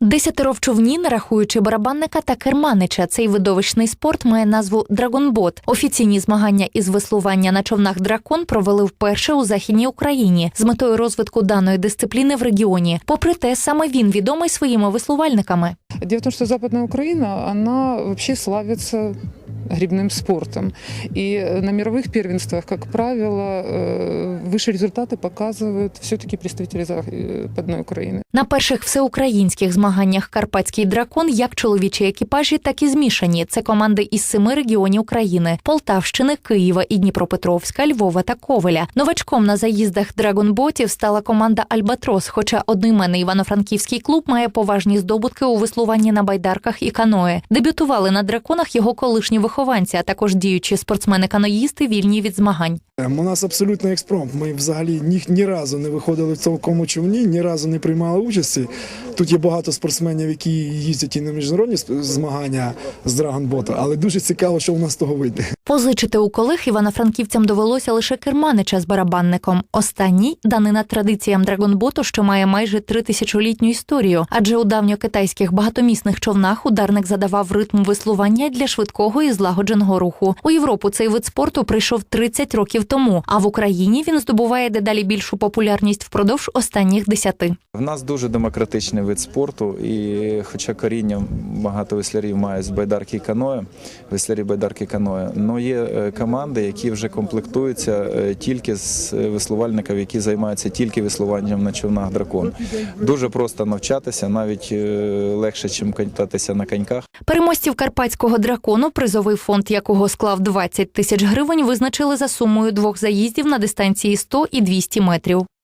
Десятеро в човні, не рахуючи барабанника та керманича. Цей видовищний спорт має назву Драгонбот. Офіційні змагання із веслування на човнах дракон провели вперше у західній Україні з метою розвитку даної дисципліни в регіоні. Попри те, саме він відомий своїми веслувальниками. Дело в тому, що западна Україна вона взагалі славится грибным спортом. И на мировых первенствах, как правило, э, выше результаты показывают все-таки представители Западной Украины. На перших всеукраїнських змаганнях Карпатський дракон як чоловічі екіпажі, так і змішані. Це команди із семи регіонів країни: Полтавщини, Києва і Дніпропетровська, Львова та Ковеля. Новачком на заїздах драгонботів стала команда Альбатрос. Хоча одноіменний івано-франківський клуб має поважні здобутки у веслуванні на байдарках і каное. Дебютували на драконах його колишні вихованці, а також діючі спортсмени-каноїсти вільні від змагань. У нас абсолютно експромт. Ми взагалі ні, ні разу не виходили в цілкому човні, ні разу не приймали участі. Тут є багато спортсменів, які їздять і на міжнародні змагання з драгонбота, але дуже цікаво, що у нас з того вийде. Позичити у колег івано-франківцям довелося лише керманича з барабанником. Останній данина традиціям драгонботу, що має майже тритисячолітню історію. Адже у давньокитайських багатомісних човнах ударник задавав ритм веслування для швидкого і злагодженого руху. У Європу цей вид спорту прийшов 30 років тому, а в Україні він здобуває дедалі більшу популярність впродовж останніх десяти. В нас дуже демократичний вид спорту, і хоча коріння багато веслярів мають з байдарки і каное, веслярі байдарки і каное, але є е, команди, які вже комплектуються е, тільки з веслувальників, які займаються тільки веслуванням на човнах дракон. Дуже просто навчатися, навіть е, легше, ніж кататися на коньках. Переможців карпатського дракону, призовий фонд якого склав 20 тисяч гривень, визначили за сумою двох заїздів на дистанції 100 і 200 метрів.